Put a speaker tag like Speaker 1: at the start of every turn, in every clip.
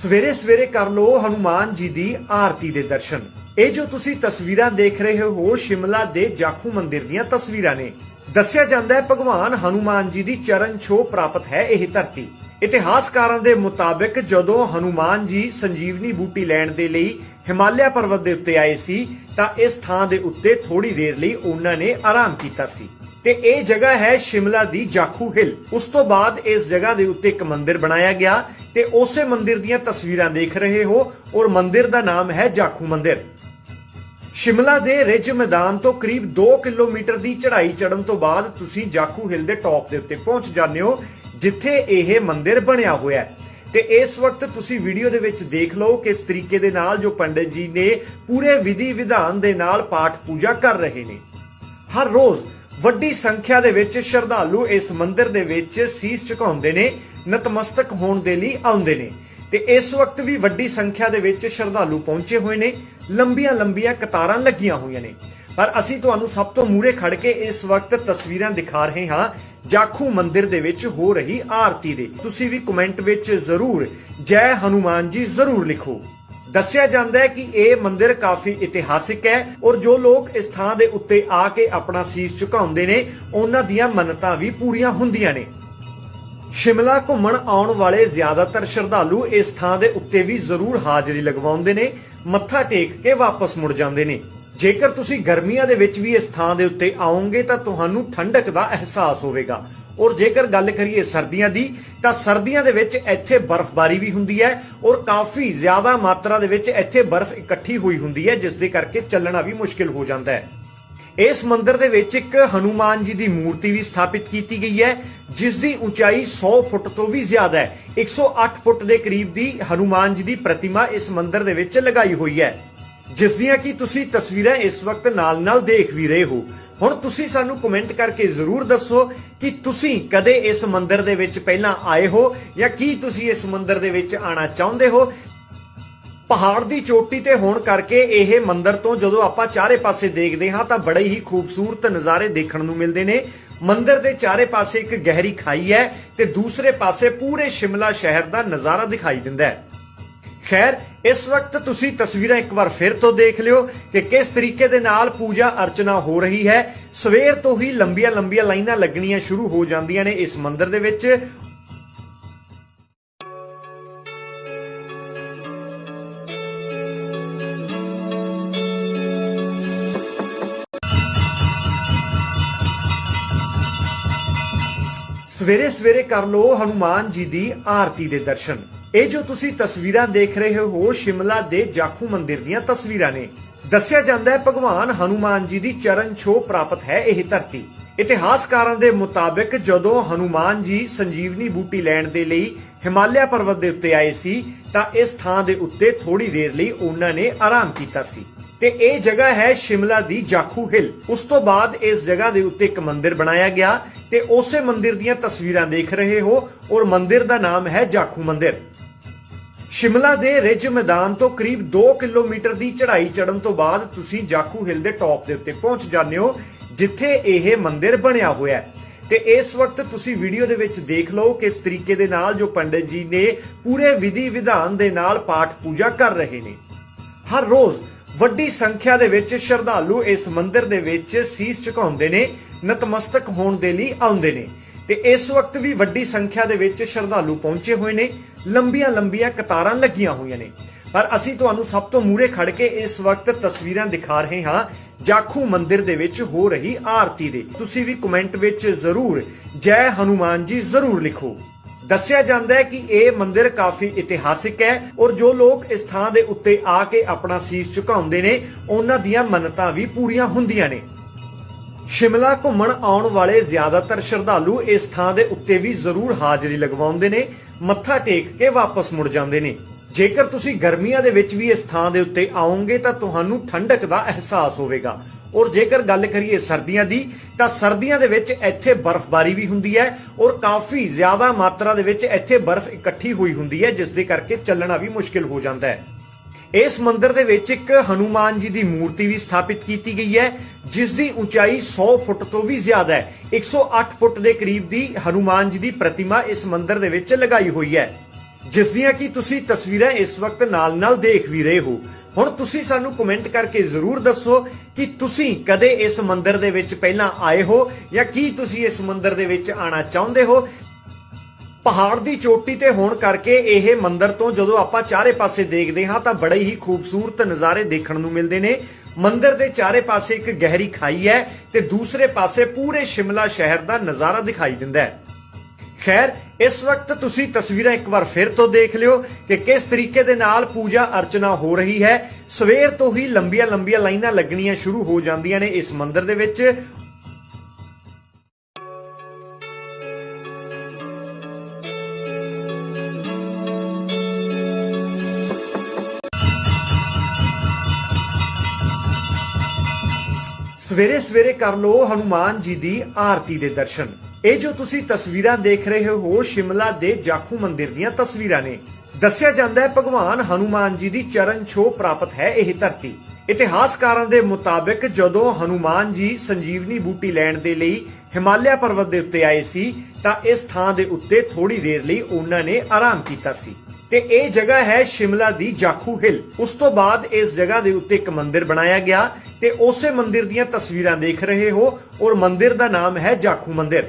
Speaker 1: ਸਵੇਰੇ ਸਵੇਰੇ ਕਰ ਲਓ ਹਨੂਮਾਨ ਜੀ ਦੀ ਆਰਤੀ ਦੇ ਦਰਸ਼ਨ। ਇਹ ਜੋ ਤੁਸੀਂ ਤਸਵੀਰਾਂ ਦੇਖ ਰਹੇ ਹੋ, ਸ਼ਿਮਲਾ ਦੇ ਜਾਖੂ ਮੰਦਿਰ ਦੀਆਂ ਤਸਵੀਰਾਂ ਨੇ। ਦੱਸਿਆ ਜਾਂਦਾ ਹੈ, ਭਗਵਾਨ ਹਨੂਮਾਨ ਜੀ ਦੀ ਚਰਨ ਛੋਹ ਪ੍ਰਾਪਤ ਹੈ ਇਹ ਧਰਤੀ। ਇਤਿਹਾਸਕਾਰਾਂ ਦੇ ਮੁਤਾਬਕ ਜਦੋਂ ਹਨੂਮਾਨ ਜੀ ਸੰਜੀਵਨੀ ਬੂਟੀ ਲੈਣ ਦੇ ਲਈ ਹਿਮਾਲਿਆ ਪਰਬਤ ਦੇ ਉੱਤੇ ਆਏ ਸੀ, ਤਾਂ ਇਸ ਥਾਂ ਦੇ ਉੱਤੇ ਥੋੜੀ ਦੇਰ ਲਈ ਉਹਨਾਂ ਨੇ ਆਰਾਮ ਕੀਤਾ ਸੀ। ਤੇ ਇਹ ਜਗ੍ਹਾ ਹੈ ਸ਼ਿਮਲਾ ਦੀ ਜਾਖੂ ਹਿਲ। ਉਸ ਤੋਂ ਬਾਅਦ ਇਸ ਜਗ੍ਹਾ ਦੇ ਉੱਤੇ ਇੱਕ ਮੰਦਿਰ ਬਣਾਇਆ ਗਿਆ ਤੇ ਉਸੇ ਮੰਦਿਰ ਦੀਆਂ ਤਸਵੀਰਾਂ ਦੇਖ ਰਹੇ ਹੋ ਔਰ ਮੰਦਿਰ ਦਾ ਨਾਮ ਹੈ ਜਾਖੂ ਮੰਦਿਰ। ਸ਼ਿਮਲਾ ਦੇ ਰਿਜ ਮੈਦਾਨ ਤੋਂ ਕਰੀਬ 2 ਕਿਲੋਮੀਟਰ ਦੀ ਚੜ੍ਹਾਈ ਚੜ੍ਹਨ ਤੋਂ ਬਾਅਦ ਤੁਸੀਂ ਜਾਖੂ ਹਿਲ ਦੇ ਟੌਪ ਦੇ ਉੱਤੇ ਪਹੁੰਚ ਜਾਂਦੇ ਹੋ, ਜਿੱਥੇ ਇਹ ਮੰਦਿਰ ਬਣਿਆ ਹੋਇਆ ਹੈ। ਤੇ ਇਸ ਵਕਤ ਤੁਸੀਂ ਵੀਡੀਓ ਦੇ ਵਿੱਚ ਦੇਖ ਲਓ ਕਿਸ ਤਰੀਕੇ ਦੇ ਨਾਲ ਜੋ ਪੰਡਿਤ ਜੀ ਨੇ ਪੂਰੇ ਵਿਧੀ ਵਿਧਾਨ ਦੇ ਨਾਲ ਪਾਠ ਪੂਜਾ ਕਰ ਰਹੇ ਨੇ। ਹਰ ਰੋਜ਼ ਵੱਡੀ ਸੰਖਿਆ ਦੇ ਵਿੱਚ ਸ਼ਰਧਾਲੂ ਇਸ ਮੰਦਿਰ ਦੇ ਵਿੱਚ ਸੀਸ ਝੁਕਾਉਂਦੇ ਨੇ, ਨਤਮਸਤਕ ਹੋਣ ਦੇ ਲਈ ਆਉਂਦੇ ਨੇ। ਤੇ ਇਸ ਵਕਤ ਵੀ ਵੱਡੀ ਸੰਖਿਆ ਦੇ ਵਿੱਚ ਸ਼ਰਧਾਲੂ ਪਹੁੰਚੇ ਹੋਏ ਨੇ, ਲੰਬੀਆਂ ਲੰਬੀਆਂ ਕਤਾਰਾਂ ਲੱਗੀਆਂ ਹੋਈਆਂ ਨੇ। ਪਰ ਅਸੀਂ ਤੁਹਾਨੂੰ ਸਭ ਤੋਂ ਮੂਰੇ ਖੜ ਕੇ ਇਸ ਵਕਤ ਤਸਵੀਰਾਂ ਦਿਖਾ ਰਹੇ ਹਾਂ, ਜਾਖੂ ਮੰਦਿਰ ਦੇ ਵਿੱਚ ਹੋ ਰਹੀ ਆਰਤੀ ਦੇ। ਤੁਸੀਂ ਵੀ ਕਮੈਂਟ ਵਿੱਚ ਜ਼ਰੂਰ ਜੈ ਹਨੂਮਾਨ ਜੀ ਜ਼ਰੂਰ ਲਿਖੋ। ਦੱਸਿਆ ਜਾਂਦਾ ਹੈ ਕਿ ਇਹ ਮੰਦਿਰ ਕਾਫੀ ਇਤਿਹਾਸਿਕ ਹੈ ਔਰ ਜੋ ਲੋਕ ਇਸ ਥਾਂ ਦੇ ਉੱਤੇ ਆ ਕੇ ਆਪਣਾ ਸੀਸ ਝੁਕਾਉਂਦੇ ਨੇ, ਉਹਨਾਂ ਦੀਆਂ ਮੰਨਤਾਂ ਵੀ ਪੂਰੀਆਂ ਹੁੰਦੀਆਂ ਨੇ। ਸ਼ਿਮਲਾ ਘੁੰਮਣ ਆਉਣ ਵਾਲੇ ਜ਼ਿਆਦਾਤਰ ਸ਼ਰਧਾਲੂ ਇਸ ਥਾਂ ਦੇ ਉੱਤੇ ਵੀ ਜ਼ਰੂਰ ਹਾਜ਼ਰੀ ਲਗਵਾਉਂਦੇ ਨੇ, ਮੱਥਾ ਟੇਕ ਕੇ ਵਾਪਸ ਮੁੜ ਜਾਂਦੇ ਨੇ। ਜੇਕਰ ਤੁਸੀਂ ਗਰਮੀਆਂ ਦੇ ਵਿੱਚ ਵੀ ਇਸ ਥਾਂ ਦੇ ਉੱਤੇ ਆਓਗੇ ਤਾਂ ਤੁਹਾਨੂੰ ਠੰਡਕ ਦਾ ਅਹਿਸਾਸ ਹੋਵੇਗਾ। ਔਰ ਜੇਕਰ ਗੱਲ ਕਰੀਏ ਸਰਦੀਆਂ ਦੀ, ਤਾਂ ਸਰਦੀਆਂ ਦੇ ਵਿੱਚ ਇੱਥੇ ਬਰਫ਼ਬਾਰੀ ਵੀ ਹੁੰਦੀ ਹੈ ਔਰ ਕਾਫੀ ਜ਼ਿਆਦਾ ਮਾਤਰਾ ਦੇ ਵਿੱਚ ਇੱਥੇ ਬਰਫ਼ ਇਕੱਠੀ ਹੋਈ ਹੁੰਦੀ ਹੈ, ਜਿਸ ਦੇ ਕਰਕੇ ਚੱਲਣਾ ਵੀ ਮੁਸ਼ਕਿਲ ਹੋ ਜਾਂਦਾ ਹੈ। ਇਸ ਮੰਦਿਰ ਦੇ ਵਿੱਚ ਇੱਕ ਹਨੂਮਾਨ ਜੀ ਦੀ ਮੂਰਤੀ ਵੀ ਸਥਾਪਿਤ ਕੀਤੀ ਗਈ ਹੈ, ਜਿਸ ਦੀ ਉਚਾਈ 100 ਫੁੱਟ ਤੋਂ ਵੀ ਜ਼ਿਆਦਾ ਹੈ। 108 ਫੁੱਟ ਦੇ ਕਰੀਬ ਦੀ ਹਨੂਮਾਨ ਜੀ ਦੀ ਪ੍ਰਤਿਮਾ ਇਸ ਮੰਦਿਰ ਦੇ ਵਿੱਚ ਲਗਾਈ ਹੋਈ ਹੈ। ਜਿਸ ਦੀਆਂ ਕਿ ਤੁਸੀਂ ਤਸਵੀਰਾਂ ਇਸ ਵਕਤ ਨਾਲ-ਨਾਲ ਦੇਖ ਵੀ ਰਹੇ ਹੋ। ਹੁਣ ਤੁਸੀਂ ਸਾਨੂੰ ਕਮੈਂਟ ਕਰਕੇ ਜ਼ਰੂਰ ਦੱਸੋ ਕਿ ਤੁਸੀਂ ਕਦੇ ਇਸ ਮੰਦਿਰ ਦੇ ਵਿੱਚ ਪਹਿਲਾਂ ਆਏ ਹੋ ਜਾਂ ਕੀ ਤੁਸੀਂ ਇਸ ਮੰਦਿਰ ਦੇ ਵਿੱਚ ਆਣਾ ਚਾਹੁੰਦੇ ਹੋ? ਪਹਾੜ ਦੀ ਚੋਟੀ ਤੇ ਹੋਣ ਕਰਕੇ ਇਹ ਮੰਦਿਰ ਤੋਂ ਜਦੋਂ ਆਪਾਂ ਚਾਰੇ ਪਾਸੇ ਦੇਖਦੇ ਹਾਂ ਤਾਂ ਬੜੇ ਹੀ ਖੂਬਸੂਰਤ ਨਜ਼ਾਰੇ ਦੇਖਣ ਨੂੰ ਮਿਲਦੇ ਨੇ। ਮੰਦਿਰ ਦੇ ਚਾਰੇ ਪਾਸੇ ਇੱਕ ਗਹਿਰੀ ਖਾਈ ਹੈ ਤੇ ਦੂਸਰੇ ਪਾਸੇ ਪੂਰੇ ਸ਼ਿਮਲਾ ਸ਼ਹਿਰ ਦਾ ਨਜ਼ਾਰਾ ਦਿਖਾਈ ਦਿੰਦਾ ਹੈ। ਖੈਰ, ਇਸ ਵਕਤ ਤੁਸੀਂ ਤਸਵੀਰਾਂ ਇੱਕ ਵਾਰ ਫਿਰ ਤੋਂ ਦੇਖ ਲਿਓ ਕਿ ਕਿਸ ਤਰੀਕੇ ਦੇ ਨਾਲ ਪੂਜਾ ਅਰਚਨਾ ਹੋ ਰਹੀ ਹੈ। ਸਵੇਰ ਤੋਂ ਹੀ ਲੰਬੀਆਂ ਲੰਬੀਆਂ ਲਾਈਨਾਂ ਲੱਗਣੀਆਂ ਸ਼ੁਰੂ ਹੋ ਜਾਂਦੀਆਂ ਨੇ ਇਸ ਮੰਦਿਰ ਦੇ ਵਿੱਚ। ਸਵੇਰੇ ਸਵੇਰੇ ਕਰ ਲਓ ਹਨੂਮਾਨ ਜੀ ਦੀ ਆਰਤੀ ਦੇ ਦਰਸ਼ਨ। ਇਹ ਜੋ ਤੁਸੀਂ ਤਸਵੀਰਾਂ ਦੇਖ ਰਹੇ ਹੋ ਸ਼ਿਮਲਾ ਦੇ ਜਾਖੂ ਮੰਦਿਰ ਦੀਆਂ ਤਸਵੀਰਾਂ ਨੇ। ਦੱਸਿਆ ਜਾਂਦਾ ਹੈ, ਭਗਵਾਨ ਹਨੂਮਾਨ ਜੀ ਦੀ ਚਰਨ ਛੋਹ ਪ੍ਰਾਪਤ ਹੈ ਇਹ ਧਰਤੀ। ਇਤਿਹਾਸਕਾਰਾਂ ਦੇ ਮੁਤਾਬਕ ਜਦੋਂ ਹਨੂਮਾਨ ਜੀ ਸੰਜੀਵਨੀ ਬੂਟੀ ਲੈਣ ਦੇ ਲਈ ਹਿਮਾਲਿਆ ਪਰਬਤ ਦੇ ਉੱਤੇ ਆਏ ਸੀ, ਤਾਂ ਇਸ ਥਾਂ ਦੇ ਉੱਤੇ ਥੋੜੀ ਦੇਰ ਲਈ ਉਹਨਾਂ ਨੇ ਆਰਾਮ ਕੀਤਾ ਸੀ। ਤੇ ਇਹ ਜਗ੍ਹਾ ਹੈ ਸ਼ਿਮਲਾ ਦੀ ਜਾਖੂ ਹਿਲ। ਉਸ ਤੋਂ ਬਾਅਦ ਇਸ ਜਗ੍ਹਾ ਦੇ ਉੱਤੇ ਇੱਕ ਮੰਦਿਰ ਬਣਾਇਆ ਗਿਆ। ਤੇ ਉਸੇ ਮੰਦਿਰ ਦੀਆਂ ਤਸਵੀਰਾਂ ਦੇਖ ਰਹੇ ਹੋ ਔਰ ਮੰਦਿਰ ਦਾ ਨਾਮ ਹੈ ਜਾਖੂ ਮੰਦਿਰ। ਸ਼ਿਮਲਾ ਦੇ ਰਿਜ ਮੈਦਾਨ ਤੋਂ ਕਰੀਬ 2 ਕਿਲੋਮੀਟਰ ਦੀ ਚੜ੍ਹਾਈ ਚੜ੍ਹਨ ਤੋਂ ਬਾਅਦ ਤੁਸੀਂ ਜਾਖੂ ਹਿੱਲ ਦੇ ਟੌਪ ਦੇ ਉੱਤੇ ਪਹੁੰਚ ਜਾਂਦੇ ਹੋ, ਜਿੱਥੇ ਇਹ ਮੰਦਿਰ ਬਣਿਆ ਹੋਇਆ ਹੈ। ਤੇ ਇਸ ਵਕਤ ਤੁਸੀਂ ਵੀਡੀਓ ਦੇ ਵਿੱਚ ਦੇਖ ਲਓ ਕਿਸ ਤਰੀਕੇ ਦੇ ਨਾਲ ਜੋ ਪੰਡਿਤ ਜੀ ਨੇ ਪੂਰੇ ਵਿਧੀ ਵਿਧਾਨ ਦੇ ਨਾਲ ਪਾਠ ਪੂਜਾ ਕਰ ਰਹੇ ਨੇ। ਹਰ ਰੋਜ਼ ਵੱਡੀ ਸੰਖਿਆ ਦੇ ਵਿੱਚ ਸ਼ਰਧਾਲੂ ਇਸ ਮੰਦਿਰ ਦੇ ਵਿੱਚ ਸੀਸ ਝੁਕਾਉਂਦੇ ਨੇ, ਨਤਮਸਤਕ ਹੋਣ ਦੇ ਲਈ ਆਉਂਦੇ ਨੇ। ਤੇ ਇਸ ਵਕਤ ਵੀ ਵੱਡੀ ਸੰਖਿਆ ਦੇ ਵਿੱਚ ਸ਼ਰਧਾਲੂ ਪਹੁੰਚੇ ਹੋਏ ਨੇ। ਲੰਬੀਆਂ ਲੰਬੀਆਂ ਕਤਾਰਾਂ ਲੱਗੀਆਂ ਹੋਈਆਂ ਨੇ। ਪਰ ਅਸੀਂ ਤੁਹਾਨੂੰ ਸਭ ਤੋਂ ਮੂਰੇ ਖੜ ਕੇ ਇਸ ਵਕਤ ਤਸਵੀਰਾਂ ਦਿਖਾ ਰਹੇ ਹਾਂ, ਜਾਖੂ ਮੰਦਿਰ ਦੇ ਵਿੱਚ ਹੋ ਰਹੀ ਆਰਤੀ ਦੇ। ਤੁਸੀਂ ਵੀ ਕਮੈਂਟ ਵਿੱਚ ਜ਼ਰੂਰ ਜੈ ਹਨੂਮਾਨ ਜੀ ਜ਼ਰੂਰ ਲਿਖੋ। ਦੱਸਿਆ ਜਾਂਦਾ ਹੈ ਕਿ ਇਹ ਮੰਦਿਰ ਕਾਫੀ ਇਤਿਹਾਸਿਕ ਹੈ ਔਰ ਜੋ ਲੋਕ ਇਸ ਥਾਂ ਦੇ ਉੱਤੇ ਆ ਕੇ ਆਪਣਾ ਸੀਸ ਝੁਕਾਉਂਦੇ ਨੇ, ਉਹਨਾਂ ਦੀਆਂ ਮੰਨਤਾਂ ਵੀ ਪੂਰੀਆਂ ਹੁੰਦੀਆਂ ਨੇ। ਸ਼ਿਮਲਾ ਘੁੰਮਣ ਆਉਣ ਵਾਲੇ ਜ਼ਿਆਦਾਤਰ ਸ਼ਰਧਾਲੂ ਇਸ ਥਾਂ ਦੇ ਉੱਤੇ ਵੀ ਜ਼ਰੂਰ ਹਾਜ਼ਰੀ ਲਗਵਾਉਂਦੇ ਨੇ। ਮੱਥਾ ਟੇਕ ਕੇ ਵਾਪਸ ਮੁੜ ਜਾਂਦੇ ਨੇ। ਜੇਕਰ ਤੁਸੀਂ ਗਰਮੀਆਂ ਦੇ ਵਿੱਚ ਵੀ ਇਸ ਥਾਂ ਦੇ ਉੱਤੇ ਆਓਗੇ ਤਾਂ ਤੁਹਾਨੂੰ ਠੰਡਕ ਦਾ ਅਹਿਸਾਸ ਹੋਵੇਗਾ। ਔਰ ਜੇਕਰ ਗੱਲ ਕਰੀਏ ਸਰਦੀਆਂ ਦੀ, ਤਾਂ ਸਰਦੀਆਂ ਦੇ ਵਿੱਚ ਇੱਥੇ ਬਰਫ਼ਬਾਰੀ ਵੀ ਹੁੰਦੀ ਹੈ ਔਰ ਕਾਫੀ ਜ਼ਿਆਦਾ ਮਾਤਰਾ ਦੇ ਵਿੱਚ ਇੱਥੇ ਬਰਫ਼ ਇਕੱਠੀ ਹੋਈ ਹੁੰਦੀ ਹੈ, ਜਿਸ ਦੇ ਕਰਕੇ ਚੱਲਣਾ ਵੀ ਮੁਸ਼ਕਿਲ ਹੋ ਜਾਂਦਾ ਹੈ। ਇਸ ਮੰਦਿਰ ਦੇ ਵਿੱਚ ਇੱਕ ਹਨੂਮਾਨ ਜੀ ਦੀ ਮੂਰਤੀ ਵੀ ਸਥਾਪਿਤ ਕੀਤੀ ਗਈ ਹੈ, ਜਿਸ ਦੀ ਉਚਾਈ 100 ਫੁੱਟ ਤੋਂ ਵੀ ਜ਼ਿਆਦਾ ਹੈ। 108 ਫੁੱਟ ਦੇ ਕਰੀਬ ਦੀ ਹਨੂਮਾਨ ਜੀ ਦੀ ਪ੍ਰਤਿਮਾ ਇਸ ਮੰਦਿਰ ਦੇ ਵਿੱਚ ਲਗਾਈ ਹੋਈ ਹੈ। ਜਿਸ ਦੀਆਂ ਕਿ ਤੁਸੀਂ ਤਸਵੀਰਾਂ ਇਸ ਵਕਤ ਨਾਲ-ਨਾਲ ਦੇਖ ਵੀ ਰਹੇ ਹੋ। ਹੁਣ ਤੁਸੀਂ ਸਾਨੂੰ ਕਮੈਂਟ ਕਰਕੇ ਜ਼ਰੂਰ ਦੱਸੋ ਕਿ ਤੁਸੀਂ ਕਦੇ ਇਸ ਮੰਦਿਰ ਦੇ ਵਿੱਚ ਪਹਿਲਾਂ ਆਏ ਹੋ ਜਾਂ ਕੀ ਤੁਸੀਂ ਇਸ ਮੰਦਿਰ ਦੇ ਵਿੱਚ ਆਣਾ ਚਾਹੁੰਦੇ ਹੋ ਪਹਾੜ ਦੀ ਚੋਟੀ ਤੇ ਹੋਣ ਕਰਕੇ ਇਹ ਮੰਦਿਰ ਤੋਂ ਜਦੋਂ ਆਪਾਂ ਚਾਰੇ ਪਾਸੇ ਦੇਖਦੇ ਹਾਂ ਤਾਂ ਬੜੇ ਹੀ ਖੂਬਸੂਰਤ ਨਜ਼ਾਰੇ ਦੇਖਣ ਨੂੰ ਮਿਲਦੇ ਨੇ। ਮੰਦਿਰ ਦੇ ਚਾਰੇ ਪਾਸੇ ਇੱਕ ਗਹਿਰੀ ਖਾਈ ਹੈ ਤੇ ਦੂਸਰੇ ਪਾਸੇ ਪੂਰੇ ਸ਼ਿਮਲਾ ਸ਼ਹਿਰ ਦਾ ਨਜ਼ਾਰਾ ਦਿਖਾਈ ਦਿੰਦਾ ਹੈ। ਖੈਰ, ਇਸ ਵਕਤ ਤੁਸੀਂ ਤਸਵੀਰਾਂ ਇੱਕ ਵਾਰ ਫਿਰ ਤੋਂ ਦੇਖ ਲਿਓ ਕਿ ਕਿਸ ਤਰੀਕੇ ਦੇ ਨਾਲ ਪੂਜਾ ਅਰਚਨਾ ਹੋ ਰਹੀ ਹੈ। ਸਵੇਰ ਤੋਂ ਹੀ ਲੰਬੀਆਂ ਲੰਬੀਆਂ ਲਾਈਨਾਂ ਲੱਗਣੀਆਂ ਸ਼ੁਰੂ ਹੋ ਜਾਂਦੀਆਂ ਨੇ ਇਸ ਮੰਦਿਰ ਦੇ ਵਿੱਚ ਸਵੇਰੇ ਸਵੇਰੇ ਕਰ ਲਓ ਹਨੂਮਾਨ ਜੀ ਦੀ ਆਰਤੀ ਦੇ ਦਰਸ਼ਨ। ਇਹ ਜੋ ਤੁਸੀਂ ਤਸਵੀਰਾਂ ਦੇਖ ਰਹੇ ਹੋ ਸ਼ਿਮਲਾ ਦੇ ਜਾਖੂ ਮੰਦਿਰ ਦੀਆਂ ਤਸਵੀਰਾਂ ਨੇ। ਦੱਸਿਆ ਜਾਂਦਾ ਹੈ ਭਗਵਾਨ ਹਨੂਮਾਨ ਜੀ ਦੀ ਚਰਨ ਛੋਹ ਪ੍ਰਾਪਤ ਹੈ ਇਹ ਧਰਤੀ। ਇਤਿਹਾਸਕਾਰਾਂ ਦੇ ਮੁਤਾਬਕ ਜਦੋਂ ਹਨੂਮਾਨ ਜੀ ਸੰਜੀਵਨੀ ਬੂਟੀ ਲੈਣ ਦੇ ਲਈ ਹਿਮਾਲਿਆ ਪਰਬਤ ਦੇ ਉੱਤੇ ਆਏ ਸੀ, ਤਾਂ ਇਸ ਥਾਂ ਦੇ ਉੱਤੇ ਥੋੜੀ ਦੇਰ ਲਈ ਉਹਨਾਂ ਨੇ ਆਰਾਮ ਕੀਤਾ ਸੀ। ਤੇ ਇਹ ਜਗ੍ਹਾ ਹੈ ਸ਼ਿਮਲਾ ਦੀ ਜਾਖੂ ਹਿਲ। ਉਸ ਤੋਂ ਬਾਅਦ ਇਸ ਜਗ੍ਹਾ ਦੇ ਉੱਤੇ ਇੱਕ ਮੰਦਿਰ ਬਣਾਇਆ ਗਿਆ ਤੇ ਉਸੇ ਮੰਦਿਰ ਦੀਆਂ ਤਸਵੀਰਾਂ ਦੇਖ ਰਹੇ ਹੋ ਔਰ ਮੰਦਿਰ ਦਾ ਨਾਮ ਹੈ ਜਾਖੂ ਮੰਦਿਰ।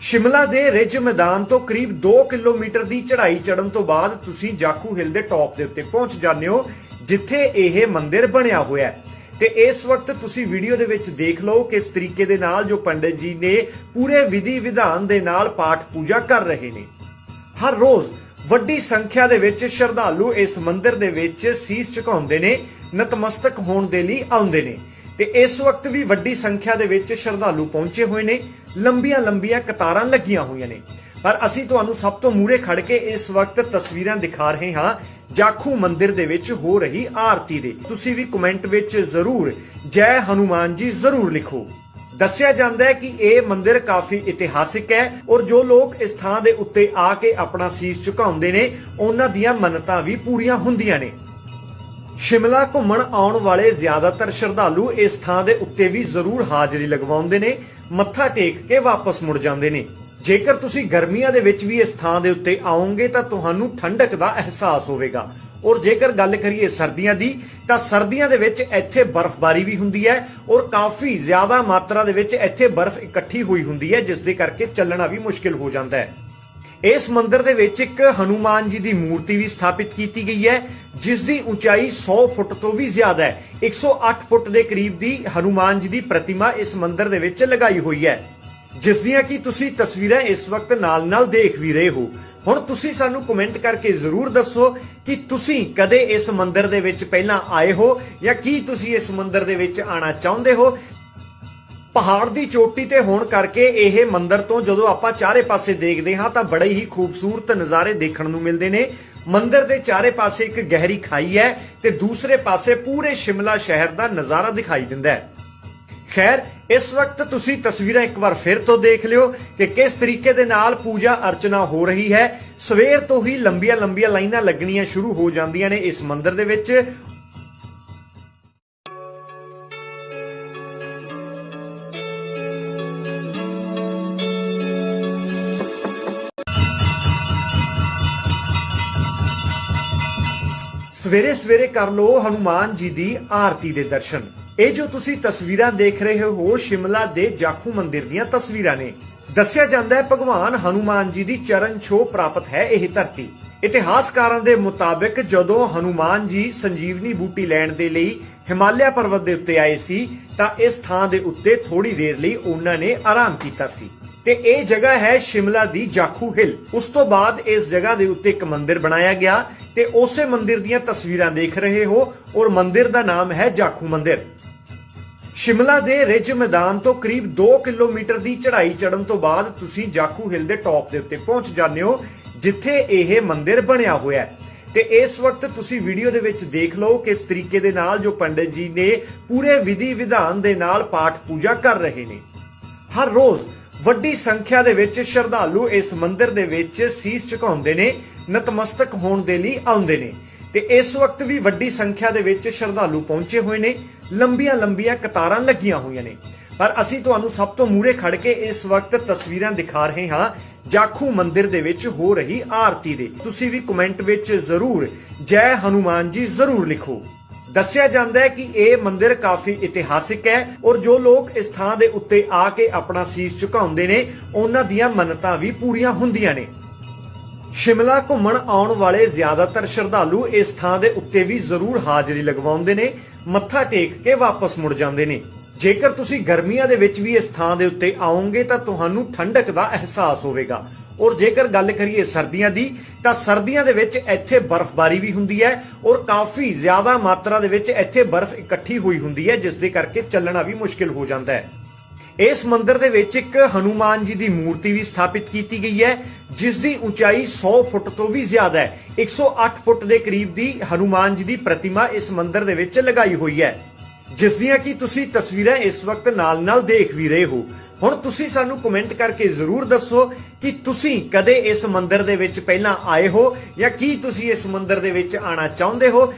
Speaker 1: ਸ਼ਿਮਲਾ ਦੇ ਰਿਜ ਮੈਦਾਨ ਤੋਂ ਕਰੀਬ 2 ਕਿਲੋਮੀਟਰ ਦੀ ਚੜ੍ਹਾਈ ਚੜ੍ਹਨ ਤੋਂ ਬਾਅਦ ਤੁਸੀਂ ਜਾਖੂ ਹਿਲ ਦੇ ਟੌਪ ਦੇ ਉੱਤੇ ਪਹੁੰਚ ਜਾਂਦੇ ਹੋ, ਜਿੱਥੇ ਇਹ ਮੰਦਿਰ ਬਣਿਆ ਹੋਇਆ ਹੈ। ਤੇ ਇਸ ਵਕਤ ਤੁਸੀਂ ਵੀਡੀਓ ਦੇ ਵਿੱਚ ਦੇਖ ਲਓ ਕਿਸ ਤਰੀਕੇ ਦੇ ਨਾਲ ਜੋ ਪੰਡਿਤ ਜੀ ਨੇ ਪੂਰੇ ਵਿਧੀ ਵਿਧਾਨ ਦੇ ਨਾਲ ਪਾਠ ਪੂਜਾ ਕਰ ਰਹੇ ਨੇ। ਹਰ ਰੋਜ਼ ਵੱਡੀ ਸੰਖਿਆ ਦੇ ਵਿੱਚ ਸ਼ਰਧਾਲੂ ਇਸ ਮੰਦਿਰ ਦੇ ਵਿੱਚ ਸੀਸ ਝੁਕਾਉਂਦੇ ਨੇ ਨਤਮਸਤਕ ਹੋਣ ਦੇ ਲਈ ਆਉਂਦੇ ਨੇ। ਤੇ ਇਸ ਵਕਤ ਵੀ ਵੱਡੀ ਸੰਖਿਆ ਦੇ ਵਿੱਚ ਸ਼ਰਧਾਲੂ ਪਹੁੰਚੇ ਹੋਏ ਨੇ। ਲੰਬੀਆਂ ਲੰਬੀਆਂ ਕਤਾਰਾਂ ਲੱਗੀਆਂ ਹੋਈਆਂ ਨੇ। ਪਰ ਅਸੀਂ ਤੁਹਾਨੂੰ ਸਭ ਤੋਂ ਮੂਰੇ ਖੜ ਕੇ ਇਸ ਵਕਤ ਤਸਵੀਰਾਂ ਦਿਖਾ ਰਹੇ ਹਾਂ। ਜਾਖੂ ਮੰਦਿਰ ਦੇ ਵਿੱਚ ਹੋ ਰਹੀ ਆਰਤੀ ਦੇ। ਤੁਸੀਂ ਵੀ ਕਮੈਂਟ ਵਿੱਚ ਜ਼ਰੂਰ ਜੈ ਹਨੂਮਾਨ ਜੀ ਜ਼ਰੂਰ ਲਿਖੋ। ਦੱਸਿਆ ਜਾਂਦਾ ਹੈ ਕਿ ਇਹ ਮੰਦਿਰ ਕਾਫੀ ਇਤਿਹਾਸਿਕ ਹੈ ਔਰ ਜੋ ਲੋਕ ਇਸ ਥਾਂ ਦੇ ਉੱਤੇ ਆ ਕੇ ਆਪਣਾ ਸੀਸ ਝੁਕਾਉਂਦੇ ਨੇ, ਉਹਨਾਂ ਦੀਆਂ ਮੰਨਤਾਂ ਵੀ ਪੂਰੀਆਂ ਹੁੰਦੀਆਂ ਨੇ। ਸ਼ਿਮਲਾ ਘੁੰਮਣ ਆਉਣ ਵਾਲੇ ਜ਼ਿਆਦਾਤਰ ਸ਼ਰਧਾਲੂ ਇਸ ਥਾਂ ਦੇ ਉੱਤੇ ਵੀ ਜ਼ਰੂਰ ਹਾਜ਼ਰੀ ਲਗਵਾਉਂਦੇ ਨੇ, ਮੱਥਾ ਟੇਕ ਕੇ ਵਾਪਸ ਮੁੜ ਜਾਂਦੇ ਨੇ। ਜੇਕਰ ਤੁਸੀਂ ਗਰਮੀਆਂ ਦੇ ਵਿੱਚ ਵੀ ਇਸ ਥਾਂ ਦੇ ਉੱਤੇ ਆਓਗੇ ਤਾਂ ਤੁਹਾਨੂੰ ਠੰਡਕ ਦਾ ਅਹਿਸਾਸ ਹੋਵੇਗਾ। ਔਰ ਜੇਕਰ ਗੱਲ ਕਰੀਏ ਸਰਦੀਆਂ ਦੀ, ਤਾਂ ਸਰਦੀਆਂ ਦੇ ਵਿੱਚ ਇੱਥੇ ਬਰਫ਼ਬਾਰੀ ਵੀ ਹੁੰਦੀ ਹੈ ਔਰ ਕਾਫੀ ਜ਼ਿਆਦਾ ਮਾਤਰਾ ਦੇ ਵਿੱਚ ਇੱਥੇ ਬਰਫ਼ ਇਕੱਠੀ ਹੋਈ ਹੁੰਦੀ ਹੈ, ਜਿਸ ਦੇ ਕਰਕੇ ਚੱਲਣਾ ਵੀ ਮੁਸ਼ਕਿਲ ਹੋ ਜਾਂਦਾ ਹੈ। ਇਸ ਮੰਦਿਰ ਦੇ ਵਿੱਚ ਇੱਕ ਹਨੂਮਾਨ ਜੀ ਦੀ ਮੂਰਤੀ ਵੀ ਸਥਾਪਿਤ ਕੀਤੀ ਗਈ ਹੈ, ਜਿਸ ਦੀ ਉਚਾਈ 100 ਫੁੱਟ ਤੋਂ ਵੀ ਜ਼ਿਆਦਾ ਹੈ। 108 ਫੁੱਟ ਦੇ ਕਰੀਬ ਦੀ ਹਨੂਮਾਨ ਜੀ ਦੀ ਪ੍ਰਤਿਮਾ ਇਸ ਮੰਦਿਰ ਦੇ ਵਿੱਚ ਲਗਾਈ ਹੋਈ ਹੈ। ਜਿਸ ਦੀਆਂ ਕਿ ਤੁਸੀਂ ਤਸਵੀਰਾਂ ਇਸ ਵਕਤ ਨਾਲ-ਨਾਲ ਦੇਖ ਵੀ ਰਹੇ ਹੋ। ਹੁਣ ਤੁਸੀਂ ਸਾਨੂੰ ਕਮੈਂਟ ਕਰਕੇ ਜ਼ਰੂਰ ਦੱਸੋ ਕਿ ਤੁਸੀਂ ਕਦੇ ਇਸ ਮੰਦਿਰ ਦੇ ਵਿੱਚ ਪਹਿਲਾਂ ਆਏ ਹੋ ਜਾਂ ਕੀ ਤੁਸੀਂ ਇਸ ਮੰਦਿਰ ਦੇ ਵਿੱਚ ਆਣਾ ਚਾਹੁੰਦੇ ਹੋ ਪਹਾੜ ਦੀ ਚੋਟੀ ਤੇ ਹੋਣ ਕਰਕੇ ਇਹ ਮੰਦਿਰ ਤੋਂ ਜਦੋਂ ਆਪਾਂ ਚਾਰੇ ਪਾਸੇ ਦੇਖਦੇ ਹਾਂ ਤਾਂ ਬੜੇ ਹੀ ਖੂਬਸੂਰਤ ਨਜ਼ਾਰੇ ਦੇਖਣ ਨੂੰ ਮਿਲਦੇ ਨੇ। ਮੰਦਿਰ ਦੇ ਚਾਰੇ ਪਾਸੇ ਇੱਕ ਗਹਿਰੀ ਖਾਈ ਹੈ ਤੇ ਦੂਸਰੇ ਪਾਸੇ ਪੂਰੇ ਸ਼ਿਮਲਾ ਸ਼ਹਿਰ ਦਾ ਨਜ਼ਾਰਾ ਦਿਖਾਈ ਦਿੰਦਾ ਹੈ। ਖੈਰ, ਇਸ ਵਕਤ ਤੁਸੀਂ ਤਸਵੀਰਾਂ ਇੱਕ ਵਾਰ ਫਿਰ ਤੋਂ ਦੇਖ ਲਿਓ ਕਿ ਕਿਸ ਤਰੀਕੇ ਦੇ ਨਾਲ ਪੂਜਾ ਅਰਚਨਾ ਹੋ ਰਹੀ ਹੈ। ਸਵੇਰ ਤੋਂ ਹੀ ਲੰਬੀਆਂ ਲੰਬੀਆਂ ਲਾਈਨਾਂ ਲੱਗਣੀਆਂ ਸ਼ੁਰੂ ਹੋ ਜਾਂਦੀਆਂ ਨੇ ਇਸ ਮੰਦਿਰ ਦੇ ਵਿੱਚ ਸਵੇਰੇ ਸਵੇਰੇ ਕਰ ਲਓ ਹਨੂਮਾਨ ਜੀ ਦੀ ਆਰਤੀ ਦੇ ਦਰਸ਼ਨ। ਇਹ ਜੋ ਤੁਸੀਂ ਤਸਵੀਰਾਂ ਦੇਖ ਰਹੇ ਹੋ, ਸ਼ਿਮਲਾ ਦੇ ਜਾਖੂ ਮੰਦਿਰ ਦੀਆਂ ਤਸਵੀਰਾਂ ਨੇ। ਦੱਸਿਆ ਜਾਂਦਾ ਹੈ, ਭਗਵਾਨ ਹਨੂਮਾਨ ਜੀ ਦੀ ਚਰਨ ਛੋਹ ਪ੍ਰਾਪਤ ਹੈ ਇਹ ਧਰਤੀ। ਇਤਿਹਾਸਕਾਰਾਂ ਦੇ ਮੁਤਾਬਕ ਜਦੋਂ ਹਨੂਮਾਨ ਜੀ ਸੰਜੀਵਨੀ ਬੂਟੀ ਲੈਣ ਦੇ ਲਈ ਹਿਮਾਲਿਆ ਪਰਬਤ ਦੇ ਉੱਤੇ ਆਏ ਸੀ, ਤਾਂ ਇਸ ਥਾਂ ਦੇ ਉੱਤੇ ਥੋੜੀ ਦੇਰ ਲਈ ਉਹਨਾਂ ਨੇ ਆਰਾਮ ਕੀਤਾ ਸੀ। ਤੇ ਇਹ ਜਗ੍ਹਾ ਹੈ ਸ਼ਿਮਲਾ ਦੀ ਜਾਖੂ ਹਿਲ। ਉਸ ਤੋਂ ਬਾਅਦ ਇਸ ਜਗ੍ਹਾ ਦੇ ਉੱਤੇ ਇੱਕ ਮੰਦਿਰ ਬਣਾਇਆ ਗਿਆ ਤੇ ਉਸੇ ਮੰਦਿਰ ਦੀਆਂ ਤਸਵੀਰਾਂ ਦੇਖ ਰਹੇ ਹੋ ਔਰ ਮੰਦਿਰ ਦਾ ਨਾਮ ਹੈ ਜਾਖੂ ਮੰਦਿਰ। ਸ਼ਿਮਲਾ ਦੇ ਰਿਜ ਮੈਦਾਨ ਤੋਂ ਕਰੀਬ 2 ਕਿਲੋਮੀਟਰ ਦੀ ਚੜ੍ਹਾਈ ਚੜ੍ਹਨ ਤੋਂ ਬਾਅਦ ਤੁਸੀਂ ਜਾਖੂ ਹਿੱਲ ਦੇ ਟੌਪ ਦੇ ਉੱਤੇ ਪਹੁੰਚ ਜਾਂਦੇ ਹੋ, ਜਿੱਥੇ ਇਹ ਮੰਦਿਰ ਬਣਿਆ ਹੋਇਆ ਹੈ। ਤੇ ਇਸ ਵਕਤ ਤੁਸੀਂ ਵੀਡੀਓ ਦੇ ਵਿੱਚ ਦੇਖ ਲਓ ਕਿਸ ਤਰੀਕੇ ਦੇ ਨਾਲ ਜੋ ਪੰਡਿਤ ਜੀ ਨੇ ਪੂਰੇ ਵਿਧੀ ਵਿਧਾਨ ਦੇ ਨਾਲ ਪਾਠ ਪੂਜਾ ਕਰ ਰਹੇ ਨੇ। ਹਰ ਰੋਜ਼ ਵੱਡੀ ਸੰਖਿਆ ਦੇ ਵਿੱਚ ਸ਼ਰਧਾਲੂ ਇਸ ਮੰਦਿਰ ਦੇ ਵਿੱਚ ਸੀਸ ਝੁਕਾਉਂਦੇ ਨੇ ਨਤਮਸਤਕ ਹੋਣ ਦੇ ਲਈ ਆਉਂਦੇ ਨੇ। ਤੇ ਇਸ ਵਕਤ ਵੀ ਵੱਡੀ ਸੰਖਿਆ ਦੇ ਵਿੱਚ ਸ਼ਰਧਾਲੂ ਪਹੁੰਚੇ ਹੋਏ ਨੇ। ਲੰਬੀਆਂ ਲੰਬੀਆਂ ਕਤਾਰਾਂ ਲੱਗੀਆਂ ਹੋਈਆਂ ਨੇ। ਪਰ ਅਸੀਂ ਤੁਹਾਨੂੰ ਸਭ ਤੋਂ ਮੂਰੇ ਖੜ ਕੇ ਇਸ ਵਕਤ ਤਸਵੀਰਾਂ ਦਿਖਾ ਰਹੇ ਹਾਂ। ਜਾਖੂ ਮੰਦਿਰ ਦੇ ਵਿੱਚ ਹੋ ਰਹੀ ਆਰਤੀ ਦੇ। ਤੁਸੀਂ ਵੀ ਕਮੈਂਟ ਵਿੱਚ ਜ਼ਰੂਰ ਜੈ ਹਨੂਮਾਨ ਜੀ ਜ਼ਰੂਰ ਲਿਖੋ। ਦੱਸਿਆ ਜਾਂਦਾ ਹੈ ਕਿ ਇਹ ਮੰਦਿਰ ਕਾਫੀ ਇਤਿਹਾਸਿਕ ਹੈ ਔਰ ਜੋ ਲੋਕ ਇਸ ਥਾਂ ਦੇ ਉੱਤੇ ਆ ਕੇ ਆਪਣਾ ਸੀਸ ਝੁਕਾਉਂਦੇ ਨੇ, ਉਹਨਾਂ ਦੀਆਂ ਮੰਨਤਾਂ ਵੀ ਪੂਰੀਆਂ ਹੁੰਦੀਆਂ ਨੇ। ਸ਼ਿਮਲਾ ਘੁੰਮਣ ਆਉਣ ਵਾਲੇ ਜ਼ਿਆਦਾਤਰ ਸ਼ਰਧਾਲੂ ਇਸ ਥਾਂ ਦੇ ਉੱਤੇ ਵੀ ਜ਼ਰੂਰ ਹਾਜ਼ਰੀ ਲਗਵਾਉਂਦੇ ਨੇ, ਮੱਥਾ ਟੇਕ ਕੇ ਵਾਪਸ ਮੁੜ ਜਾਂਦੇ ਨੇ। ਜੇਕਰ ਤੁਸੀਂ ਗਰਮੀਆਂ ਦੇ ਵਿੱਚ ਵੀ ਇਸ ਥਾਂ ਦੇ ਉੱਤੇ ਆਓਗੇ ਤਾਂ ਤੁਹਾਨੂੰ ਠੰਡਕ ਦਾ ਅਹਿਸਾਸ ਹੋਵੇਗਾ। ਔਰ ਜੇਕਰ ਗੱਲ ਕਰੀਏ ਸਰਦੀਆਂ ਦੀ, ਤਾਂ ਸਰਦੀਆਂ ਦੇ ਵਿੱਚ ਇੱਥੇ ਬਰਫ਼ਬਾਰੀ ਵੀ ਹੁੰਦੀ ਹੈ ਔਰ ਕਾਫੀ ਜ਼ਿਆਦਾ ਮਾਤਰਾ ਦੇ ਵਿੱਚ ਇੱਥੇ ਬਰਫ਼ ਇਕੱਠੀ ਹੋਈ ਹੁੰਦੀ ਹੈ, ਜਿਸ ਦੇ ਕਰਕੇ ਚੱਲਣਾ ਵੀ ਮੁਸ਼ਕਿਲ ਹੋ ਜਾਂਦਾ ਹੈ। ਇਸ ਮੰਦਿਰ ਦੇ ਵਿੱਚ ਇੱਕ ਹਨੂਮਾਨ ਜੀ ਦੀ ਮੂਰਤੀ ਵੀ ਸਥਾਪਿਤ ਕੀਤੀ ਗਈ ਹੈ, ਜਿਸ ਦੀ ਉਚਾਈ 100 ਫੁੱਟ ਤੋਂ ਵੀ ਜ਼ਿਆਦਾ ਹੈ। 108 ਫੁੱਟ ਦੇ ਕਰੀਬ ਦੀ ਹਨੂਮਾਨ ਜੀ ਦੀ ਪ੍ਰਤਿਮਾ ਇਸ ਮੰਦਿਰ ਦੇ ਵਿੱਚ ਲਗਾਈ ਹੋਈ ਹੈ। ਜਿਸ ਦੀਆਂ ਕਿ ਤੁਸੀਂ ਤਸਵੀਰਾਂ ਇਸ ਵਕਤ ਨਾਲ-ਨਾਲ ਦੇਖ ਵੀ ਰਹੇ ਹੋ। ਹੁਣ ਤੁਸੀਂ ਸਾਨੂੰ ਕਮੈਂਟ ਕਰਕੇ ਜ਼ਰੂਰ ਦੱਸੋ ਕਿ ਤੁਸੀਂ ਕਦੇ ਇਸ ਮੰਦਿਰ ਦੇ ਵਿੱਚ ਪਹਿਲਾਂ ਆਏ ਹੋ ਜਾਂ ਕੀ ਤੁਸੀਂ ਇਸ ਮੰਦਿਰ ਦੇ ਵਿੱਚ ਆਣਾ ਚਾਹੁੰਦੇ ਹੋ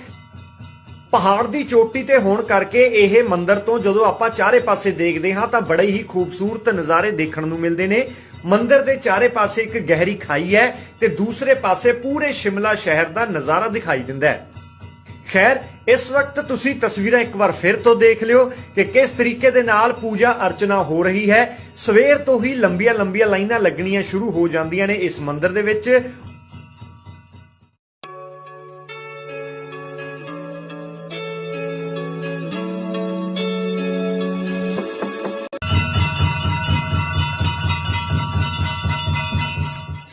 Speaker 1: ਪਹਾੜ ਦੀ ਚੋਟੀ ਤੇ ਹੋਣ ਕਰਕੇ ਇਹ ਮੰਦਿਰ ਤੋਂ ਜਦੋਂ ਆਪਾਂ ਚਾਰੇ ਪਾਸੇ ਦੇਖਦੇ ਹਾਂ ਤਾਂ ਬੜੇ ਹੀ ਖੂਬਸੂਰਤ ਨਜ਼ਾਰੇ ਦੇਖਣ ਨੂੰ ਮਿਲਦੇ ਨੇ। ਮੰਦਿਰ ਦੇ ਚਾਰੇ ਪਾਸੇ ਇੱਕ ਗਹਿਰੀ ਖਾਈ ਹੈ ਤੇ ਦੂਸਰੇ ਪਾਸੇ ਪੂਰੇ ਸ਼ਿਮਲਾ ਸ਼ਹਿਰ ਦਾ ਨਜ਼ਾਰਾ ਦਿਖਾਈ ਦਿੰਦਾ ਹੈ। ਖੈਰ, ਇਸ ਵਕਤ ਤੁਸੀਂ ਤਸਵੀਰਾਂ ਇੱਕ ਵਾਰ ਫਿਰ ਤੋਂ ਦੇਖ ਲਿਓ ਕਿ ਕਿਸ ਤਰੀਕੇ ਦੇ ਨਾਲ ਪੂਜਾ ਅਰਚਨਾ ਹੋ ਰਹੀ ਹੈ। ਸਵੇਰ ਤੋਂ ਹੀ ਲੰਬੀਆਂ ਲੰਬੀਆਂ ਲਾਈਨਾਂ ਲੱਗਣੀਆਂ ਸ਼ੁਰੂ ਹੋ ਜਾਂਦੀਆਂ ਨੇ ਇਸ ਮੰਦਿਰ ਦੇ ਵਿੱਚ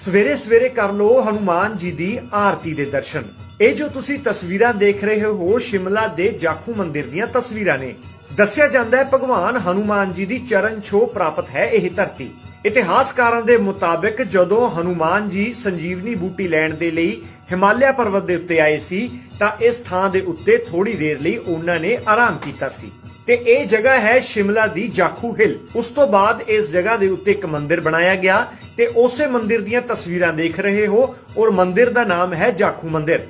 Speaker 1: ਸਵੇਰੇ ਸਵੇਰੇ ਕਰ ਲਓ ਹਨੂਮਾਨ ਜੀ ਦੀ ਆਰਤੀ ਦੇ ਦਰਸ਼ਨ। ਇਹ ਜੋ ਤੁਸੀਂ ਤਸਵੀਰਾਂ ਦੇਖ ਰਹੇ ਹੋ, ਸ਼ਿਮਲਾ ਦੇ ਜਾਖੂ ਮੰਦਿਰ ਦੀਆਂ ਤਸਵੀਰਾਂ ਨੇ। ਦੱਸਿਆ ਜਾਂਦਾ ਹੈ ਭਗਵਾਨ ਹਨੂਮਾਨ ਜੀ ਦੀ ਚਰਨ ਛੋਹ ਪ੍ਰਾਪਤ ਹੈ ਇਹ ਧਰਤੀ। ਇਤਿਹਾਸਕਾਰਾਂ ਦੇ ਮੁਤਾਬਕ ਜਦੋਂ ਹਨੂਮਾਨ ਜੀ ਸੰਜੀਵਨੀ ਬੂਟੀ ਲੈਣ ਦੇ ਲਈ ਹਿਮਾਲਿਆ ਪਰਬਤ ਦੇ ਉੱਤੇ ਆਏ ਸੀ, ਤਾਂ ਇਸ ਥਾਂ ਦੇ ਉੱਤੇ ਥੋੜੀ ਦੇਰ ਲਈ ਉਹਨਾਂ ਨੇ ਆਰਾਮ ਕੀਤਾ ਸੀ। ਤੇ ਇਹ ਜਗ੍ਹਾ ਹੈ ਸ਼ਿਮਲਾ ਦੀ ਜਾਖੂ ਹਿਲ। ਉਸ ਤੋਂ ਬਾਅਦ ਇਸ ਜਗ੍ਹਾ ਦੇ ਉੱਤੇ ਇੱਕ ਮੰਦਿਰ ਬਣਾਇਆ ਗਿਆ ਤੇ ਉਸੇ ਮੰਦਿਰ ਦੀਆਂ ਤਸਵੀਰਾਂ ਦੇਖ ਰਹੇ ਹੋ ਔਰ ਮੰਦਿਰ ਦਾ ਨਾਮ ਹੈ ਜਾਖੂ ਮੰਦਿਰ।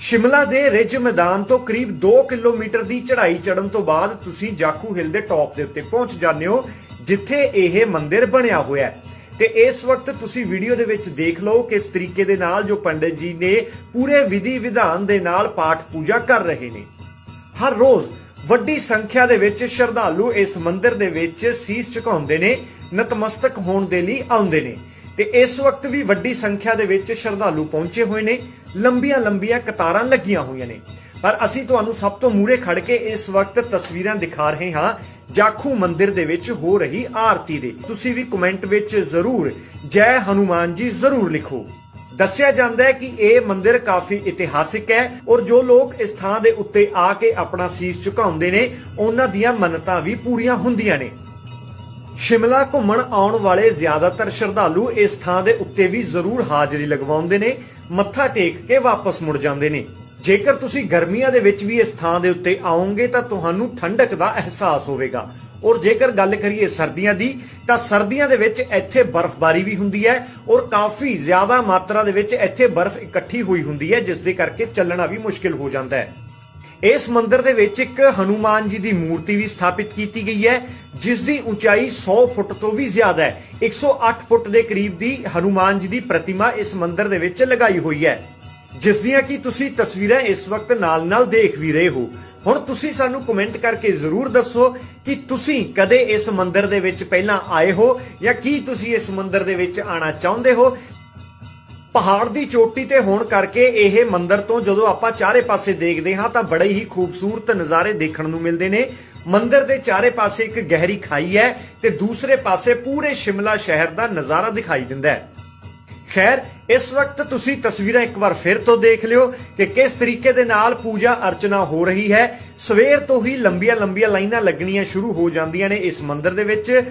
Speaker 1: ਸ਼ਿਮਲਾ ਦੇ ਰਿਜ ਮੈਦਾਨ ਤੋਂ ਕਰੀਬ 2 ਕਿਲੋਮੀਟਰ ਦੀ ਚੜ੍ਹਾਈ ਚੜ੍ਹਨ ਤੋਂ ਬਾਅਦ ਤੁਸੀਂ ਜਾਖੂ ਹਿੱਲ ਦੇ ਟੌਪ ਦੇ ਉੱਤੇ ਪਹੁੰਚ ਜਾਂਦੇ ਹੋ, ਜਿੱਥੇ ਇਹ ਮੰਦਿਰ ਬਣਿਆ ਹੋਇਆ ਹੈ। ਤੇ ਇਸ ਵਕਤ ਤੁਸੀਂ ਵੀਡੀਓ ਦੇ ਵਿੱਚ ਦੇਖ ਲਓ ਕਿਸ ਤਰੀਕੇ ਦੇ ਨਾਲ ਜੋ ਪੰਡਿਤ ਜੀ ਨੇ ਪੂਰੇ ਵਿਧੀ ਵਿਧਾਨ ਦੇ ਨਾਲ ਪਾਠ ਪੂਜਾ ਕਰ ਰਹੇ ਨੇ। ਹਰ ਰੋਜ਼ ਵੱਡੀ ਸੰਖਿਆ ਦੇ ਵਿੱਚ ਸ਼ਰਧਾਲੂ ਇਸ ਮੰਦਿਰ ਦੇ ਵਿੱਚ ਸੀਸ ਝੁਕਾਉਂਦੇ ਨੇ ਨਤਮਸਤਕ ਹੋਣ ਦੇ ਲਈ ਆਉਂਦੇ ਨੇ। ਤੇ ਇਸ ਵਕਤ ਵੀ ਵੱਡੀ ਸੰਖਿਆ ਦੇ ਵਿੱਚ ਸ਼ਰਧਾਲੂ ਪਹੁੰਚੇ ਹੋਏ ਨੇ। ਲੰਬੀਆਂ ਲੰਬੀਆਂ ਕਤਾਰਾਂ ਲੱਗੀਆਂ ਹੋਈਆਂ ਨੇ। ਪਰ ਅਸੀਂ ਤੁਹਾਨੂੰ ਸਭ ਤੋਂ ਮੂਰੇ ਖੜ ਕੇ ਇਸ ਵਕਤ ਤਸਵੀਰਾਂ ਦਿਖਾ ਰਹੇ ਹਾਂ। ਜਾਖੂ ਮੰਦਿਰ ਦੇ ਵਿੱਚ ਹੋ ਰਹੀ ਆਰਤੀ ਦੇ। ਤੁਸੀਂ ਵੀ ਕਮੈਂਟ ਵਿੱਚ ਜ਼ਰੂਰ ਜੈ ਹਨੂਮਾਨ ਜੀ ਜ਼ਰੂਰ ਲਿਖੋ। ਦੱਸਿਆ ਜਾਂਦਾ ਹੈ ਕਿ ਇਹ ਮੰਦਿਰ ਕਾਫੀ ਇਤਿਹਾਸਿਕ ਹੈ ਔਰ ਜੋ ਲੋਕ ਇਸ ਥਾਂ ਦੇ ਉੱਤੇ ਆ ਕੇ ਆਪਣਾ ਸੀਸ ਝੁਕਾਉਂਦੇ ਨੇ, ਉਹਨਾਂ ਦੀਆਂ ਮੰਨਤਾਂ ਵੀ ਪੂਰੀਆਂ ਹੁੰਦੀਆਂ ਨੇ। ਸ਼ਿਮਲਾ ਘੁੰਮਣ ਆਉਣ ਵਾਲੇ ਜ਼ਿਆਦਾਤਰ ਸ਼ਰਧਾਲੂ ਇਸ ਥਾਂ ਦੇ ਉੱਤੇ ਵੀ ਜ਼ਰੂਰ ਹਾਜ਼ਰੀ ਲਗਵਾਉਂਦੇ ਨੇ, ਮੱਥਾ ਟੇਕ ਕੇ ਵਾਪਸ ਮੁੜ ਜਾਂਦੇ ਨੇ। ਜੇਕਰ ਤੁਸੀਂ ਗਰਮੀਆਂ ਦੇ ਵਿੱਚ ਵੀ ਇਸ ਥਾਂ ਦੇ ਉੱਤੇ ਆਓਗੇ ਤਾਂ ਤੁਹਾਨੂੰ ਠੰਡਕ ਦਾ ਅਹਿਸਾਸ ਹੋਵੇਗਾ। ਔਰ ਜੇਕਰ ਗੱਲ ਕਰੀਏ ਸਰਦੀਆਂ ਦੀ, ਤਾਂ ਸਰਦੀਆਂ ਦੇ ਵਿੱਚ ਇੱਥੇ ਬਰਫ਼ਬਾਰੀ ਵੀ ਹੁੰਦੀ ਹੈ ਔਰ ਕਾਫੀ ਜ਼ਿਆਦਾ ਮਾਤਰਾ ਦੇ ਵਿੱਚ ਇੱਥੇ ਬਰਫ਼ ਇਕੱਠੀ ਹੋਈ ਹੁੰਦੀ ਹੈ, ਜਿਸ ਦੇ ਕਰਕੇ ਚੱਲਣਾ ਵੀ ਮੁਸ਼ਕਿਲ ਹੋ ਜਾਂਦਾ ਹੈ। ਇਸ ਮੰਦਿਰ ਦੇ ਵਿੱਚ ਇੱਕ ਹਨੂਮਾਨ ਜੀ ਦੀ ਮੂਰਤੀ ਵੀ ਸਥਾਪਿਤ ਕੀਤੀ ਗਈ ਹੈ, ਜਿਸ ਦੀ ਉਚਾਈ 100 ਫੁੱਟ ਤੋਂ ਵੀ ਜ਼ਿਆਦਾ ਹੈ। 108 ਫੁੱਟ ਦੇ ਕਰੀਬ ਦੀ ਹਨੂਮਾਨ ਜੀ ਦੀ ਪ੍ਰਤਿਮਾ ਇਸ ਮੰਦਿਰ ਦੇ ਵਿੱਚ ਲਗਾਈ ਹੋਈ ਹੈ। ਜਿਸ ਦੀਆਂ ਕਿ ਤੁਸੀਂ ਤਸਵੀਰਾਂ ਇਸ ਵਕਤ ਨਾਲ-ਨਾਲ ਦੇਖ ਵੀ ਰਹੇ ਹੋ। ਹੁਣ ਤੁਸੀਂ ਸਾਨੂੰ ਕਮੈਂਟ ਕਰਕੇ ਜ਼ਰੂਰ ਦੱਸੋ ਕਿ ਤੁਸੀਂ ਕਦੇ ਇਸ ਮੰਦਿਰ ਦੇ ਵਿੱਚ ਪਹਿਲਾਂ ਆਏ ਹੋ ਜਾਂ ਕੀ ਤੁਸੀਂ ਇਸ ਮੰਦਿਰ ਦੇ ਵਿੱਚ ਆਣਾ ਚਾਹੁੰਦੇ ਹੋ ਪਹਾੜ ਦੀ ਚੋਟੀ ਤੇ ਹੋਣ ਕਰਕੇ ਇਹ ਮੰਦਿਰ ਤੋਂ ਜਦੋਂ ਆਪਾਂ ਚਾਰੇ ਪਾਸੇ ਦੇਖਦੇ ਹਾਂ ਤਾਂ ਬੜੇ ਹੀ ਖੂਬਸੂਰਤ ਨਜ਼ਾਰੇ ਦੇਖਣ ਨੂੰ ਮਿਲਦੇ ਨੇ। ਮੰਦਿਰ ਦੇ ਚਾਰੇ ਪਾਸੇ ਇੱਕ ਗਹਿਰੀ ਖਾਈ ਹੈ ਤੇ ਦੂਸਰੇ ਪਾਸੇ ਪੂਰੇ ਸ਼ਿਮਲਾ ਸ਼ਹਿਰ ਦਾ ਨਜ਼ਾਰਾ ਦਿਖਾਈ ਦਿੰਦਾ ਹੈ। ਖੈਰ, ਇਸ ਵਕਤ ਤੁਸੀਂ ਤਸਵੀਰਾਂ ਇੱਕ ਵਾਰ ਫਿਰ ਤੋਂ ਦੇਖ ਲਿਓ ਕਿ ਕਿਸ ਤਰੀਕੇ ਦੇ ਨਾਲ ਪੂਜਾ ਅਰਚਨਾ ਹੋ ਰਹੀ ਹੈ। ਸਵੇਰ ਤੋਂ ਹੀ ਲੰਬੀਆਂ ਲੰਬੀਆਂ ਲਾਈਨਾਂ ਲੱਗਣੀਆਂ ਸ਼ੁਰੂ ਹੋ ਜਾਂਦੀਆਂ ਨੇ ਇਸ ਮੰਦਿਰ ਦੇ ਵਿੱਚ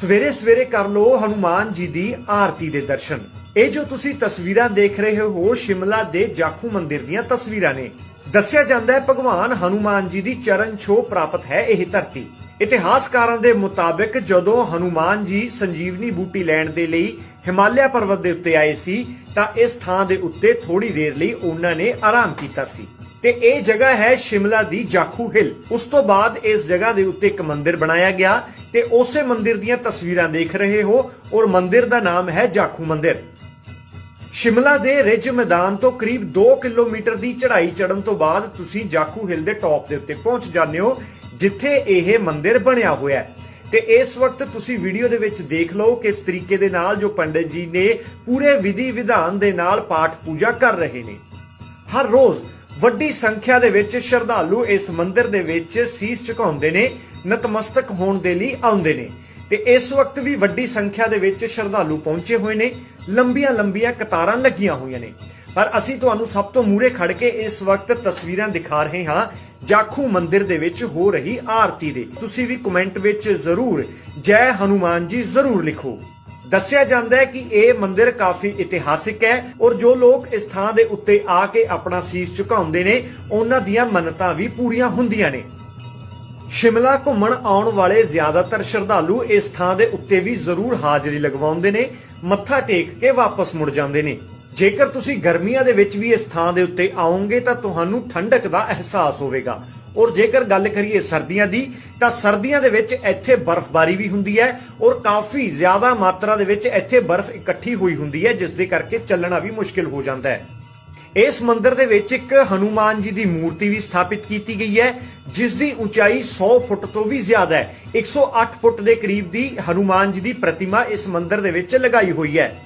Speaker 1: ਸਵੇਰੇ ਸਵੇਰੇ ਕਰ ਲੋ ਹਨੂਮਾਨ ਜੀ ਦੀ ਆਰਤੀ ਦੇ ਦਰਸ਼ਨ। ਇਹ ਜੋ ਤੁਸੀਂ ਤਸਵੀਰਾਂ ਦੇਖ ਰਹੇ ਹੋ, ਸ਼ਿਮਲਾ ਦੇ ਜਾਖੂ ਮੰਦਿਰ ਦੀਆਂ ਤਸਵੀਰਾਂ ਨੇ। ਦੱਸਿਆ ਜਾਂਦਾ ਹੈ ਭਗਵਾਨ ਹਨੂਮਾਨ ਜੀ ਦੀ ਚਰਨ ਛੋਹ ਪ੍ਰਾਪਤ ਹੈ ਇਹ ਧਰਤੀ। ਇਤਿਹਾਸਕਾਰਾਂ ਦੇ ਮੁਤਾਬਕ ਜਦੋਂ ਹਨੂਮਾਨ ਜੀ ਸੰਜੀਵਨੀ ਬੂਟੀ ਲੈਣ ਦੇ ਲਈ ਹਿਮਾਲਿਆ ਪਰਬਤ ਦੇ ਉੱਤੇ ਆਏ ਸੀ, ਤਾਂ ਇਸ ਥਾਂ ਦੇ ਉੱਤੇ ਥੋੜੀ ਦੇਰ ਲਈ ਉਹਨਾਂ ਨੇ ਆਰਾਮ ਕੀਤਾ ਸੀ। ਤੇ ਇਹ ਜਗ੍ਹਾ ਹੈ ਸ਼ਿਮਲਾ ਦੀ ਜਾਖੂ ਹਿਲ। ਉਸ ਤੋਂ ਬਾਅਦ ਇਸ ਜਗ੍ਹਾ ਦੇ ਉੱਤੇ ਇੱਕ ਮੰਦਿਰ ਬਣਾਇਆ ਗਿਆ ਤੇ ਉਸੇ ਮੰਦਿਰ ਦੀਆਂ ਤਸਵੀਰਾਂ ਦੇਖ ਰਹੇ ਹੋ ਔਰ ਮੰਦਿਰ ਦਾ ਨਾਮ ਹੈ ਜਾਖੂ ਮੰਦਿਰ। ਸ਼ਿਮਲਾ ਦੇ ਰਿਜ ਮੈਦਾਨ ਤੋਂ ਕਰੀਬ 2 ਕਿਲੋਮੀਟਰ ਦੀ ਚੜ੍ਹਾਈ ਚੜ੍ਹਨ ਤੋਂ ਬਾਅਦ ਤੁਸੀਂ ਜਾਖੂ ਹਿਲ ਦੇ ਟੌਪ ਦੇ ਉੱਤੇ ਪਹੁੰਚ ਜਾਂਦੇ ਹੋ, ਜਿੱਥੇ ਇਹ ਮੰਦਿਰ ਬਣਿਆ ਹੋਇਆ ਹੈ। ਤੇ ਇਸ ਵਕਤ ਤੁਸੀਂ ਵੀਡੀਓ ਦੇ ਵਿੱਚ ਦੇਖ ਲਓ ਕਿਸ ਤਰੀਕੇ ਦੇ ਨਾਲ ਜੋ ਪੰਡਿਤ ਜੀ ਨੇ ਪੂਰੇ ਵਿਧੀ ਵਿਧਾਨ ਦੇ ਨਾਲ ਪਾਠ ਪੂਜਾ ਕਰ ਰਹੇ ਨੇ। ਹਰ ਰੋਜ਼ ਵੱਡੀ ਸੰਖਿਆ ਦੇ ਵਿੱਚ ਸ਼ਰਧਾਲੂ ਇਸ ਮੰਦਿਰ ਦੇ ਵਿੱਚ ਸੀਸ ਝੁਕਾਉਂਦੇ ਨੇ ਨਤਮਸਤਕ ਹੋਣ ਦੇ ਲਈ ਆਉਂਦੇ ਨੇ ਤੇ ਇਸ ਵਕਤ ਵੀ ਵੱਡੀ ਸੰਖਿਆ ਦੇ ਵਿੱਚ ਸ਼ਰਧਾਲੂ ਪਹੁੰਚੇ ਹੋਏ ਨੇ। ਲੰਬੀਆਂ ਲੰਬੀਆਂ ਕਤਾਰਾਂ ਲੱਗੀਆਂ ਹੋਈਆਂ ਨੇ। ਪਰ ਅਸੀਂ ਤੁਹਾਨੂੰ ਸਭ ਤੋਂ ਮੂਰੇ ਖੜ ਕੇ ਇਸ ਵਕਤ ਤਸਵੀਰਾਂ ਦਿਖਾ ਰਹੇ ਹਾਂ। ਜਾਖੂ ਮੰਦਿਰ ਦੇ ਵਿੱਚ ਹੋ ਰਹੀ ਆਰਤੀ ਦੇ। ਤੁਸੀਂ ਵੀ ਕਮੈਂਟ ਵਿੱਚ ਜ਼ਰੂਰ ਜੈ ਹਨੂਮਾਨ ਜੀ ਜ਼ਰੂਰ ਲਿਖੋ। ਦੱਸਿਆ ਜਾਂਦਾ ਹੈ ਕਿ ਇਹ ਮੰਦਿਰ ਕਾਫੀ ਇਤਿਹਾਸਿਕ ਹੈ ਔਰ ਜੋ ਲੋਕ ਇਸ ਥਾਂ ਦੇ ਉੱਤੇ ਆ ਕੇ ਆਪਣਾ ਸੀਸ ਝੁਕਾਉਂਦੇ ਨੇ, ਉਹਨਾਂ ਦੀਆਂ ਮੰਨਤਾਂ ਵੀ ਪੂਰੀਆਂ ਹੁੰਦੀਆਂ ਨੇ। ਸ਼ਿਮਲਾ ਘੁੰਮਣ ਆਉਣ ਵਾਲੇ ਜ਼ਿਆਦਾਤਰ ਸ਼ਰਧਾਲੂ ਇਸ ਥਾਂ ਦੇ ਉੱਤੇ ਵੀ ਜ਼ਰੂਰ ਹਾਜ਼ਰੀ ਲਗਵਾਉਂਦੇ ਨੇ, ਮੱਥਾ ਟੇਕ ਕੇ ਵਾਪਸ ਮੁੜ ਜਾਂਦੇ ਨੇ। ਜੇਕਰ ਤੁਸੀਂ ਗਰਮੀਆਂ ਦੇ ਵਿੱਚ ਵੀ ਇਸ ਥਾਂ ਦੇ ਉੱਤੇ ਆਓਗੇ ਤਾਂ ਤੁਹਾਨੂੰ ਠੰਡਕ ਦਾ ਅਹਿਸਾਸ ਹੋਵੇਗਾ। ਔਰ ਜੇਕਰ ਗੱਲ ਕਰੀਏ ਸਰਦੀਆਂ ਦੀ, ਤਾਂ ਸਰਦੀਆਂ ਦੇ ਵਿੱਚ ਇੱਥੇ ਬਰਫ਼ਬਾਰੀ ਵੀ ਹੁੰਦੀ ਹੈ ਔਰ ਕਾਫੀ ਜ਼ਿਆਦਾ ਮਾਤਰਾ ਦੇ ਵਿੱਚ ਇੱਥੇ ਬਰਫ਼ ਇਕੱਠੀ ਹੋਈ ਹੁੰਦੀ ਹੈ, ਜਿਸ ਦੇ ਕਰਕੇ ਚੱਲਣਾ ਵੀ ਮੁਸ਼ਕਿਲ ਹੋ ਜਾਂਦਾ ਹੈ। ਇਸ ਮੰਦਿਰ ਦੇ ਵਿੱਚ ਇੱਕ ਹਨੂਮਾਨ ਜੀ ਦੀ ਮੂਰਤੀ ਵੀ ਸਥਾਪਿਤ ਕੀਤੀ ਗਈ ਹੈ, ਜਿਸ ਦੀ ਉਚਾਈ 100 ਫੁੱਟ ਤੋਂ ਵੀ ਜ਼ਿਆਦਾ ਹੈ। 108 ਫੁੱਟ ਦੇ ਕਰੀਬ ਦੀ ਹਨੂਮਾਨ ਜੀ ਦੀ ਪ੍ਰਤਿਮਾ ਇਸ ਮੰਦਿਰ ਦੇ ਵਿੱਚ ਲਗਾਈ ਹੋਈ ਹੈ।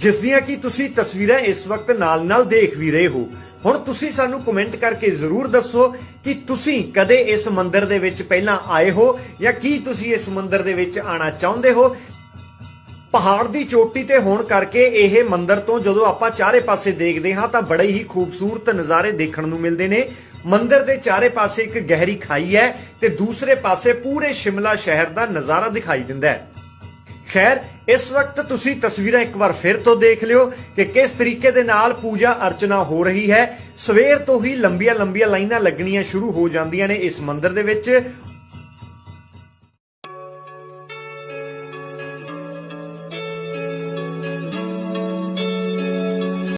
Speaker 1: ਜਿਸ ਦੀਆਂ ਕਿ ਤੁਸੀਂ ਤਸਵੀਰਾਂ ਇਸ ਵਕਤ ਨਾਲ-ਨਾਲ ਦੇਖ ਵੀ ਰਹੇ ਹੋ। ਹੁਣ ਤੁਸੀਂ ਸਾਨੂੰ ਕਮੈਂਟ ਕਰਕੇ ਜ਼ਰੂਰ ਦੱਸੋ ਕਿ ਤੁਸੀਂ ਕਦੇ ਇਸ ਮੰਦਿਰ ਦੇ ਵਿੱਚ ਪਹਿਲਾਂ ਆਏ ਹੋ ਜਾਂ ਕੀ ਤੁਸੀਂ ਇਸ ਮੰਦਿਰ ਦੇ ਵਿੱਚ ਆਣਾ ਚਾਹੁੰਦੇ ਹੋ ਪਹਾੜ ਦੀ ਚੋਟੀ ਤੇ ਹੋਣ ਕਰਕੇ ਇਹ ਮੰਦਿਰ ਤੋਂ ਜਦੋਂ ਆਪਾਂ ਚਾਰੇ ਪਾਸੇ ਦੇਖਦੇ ਹਾਂ ਤਾਂ ਬੜੇ ਹੀ ਖੂਬਸੂਰਤ ਨਜ਼ਾਰੇ ਦੇਖਣ ਨੂੰ ਮਿਲਦੇ ਨੇ। ਮੰਦਿਰ ਦੇ ਚਾਰੇ ਪਾਸੇ ਇੱਕ ਗਹਿਰੀ ਖਾਈ ਹੈ ਤੇ ਦੂਸਰੇ ਪਾਸੇ ਪੂਰੇ ਸ਼ਿਮਲਾ ਸ਼ਹਿਰ ਦਾ ਨਜ਼ਾਰਾ ਦਿਖਾਈ ਦਿੰਦਾ ਹੈ। ਖੈਰ, ਇਸ ਵਕਤ ਤੁਸੀਂ ਤਸਵੀਰਾਂ ਇੱਕ ਵਾਰ ਫਿਰ ਤੋਂ ਦੇਖ ਲਿਓ ਕਿ ਕਿਸ ਤਰੀਕੇ ਦੇ ਨਾਲ ਪੂਜਾ ਅਰਚਨਾ ਹੋ ਰਹੀ ਹੈ। ਸਵੇਰ ਤੋਂ ਹੀ ਲੰਬੀਆਂ ਲੰਬੀਆਂ ਲਾਈਨਾਂ ਲੱਗਣੀਆਂ ਸ਼ੁਰੂ ਹੋ ਜਾਂਦੀਆਂ ਨੇ ਇਸ ਮੰਦਿਰ ਦੇ ਵਿੱਚ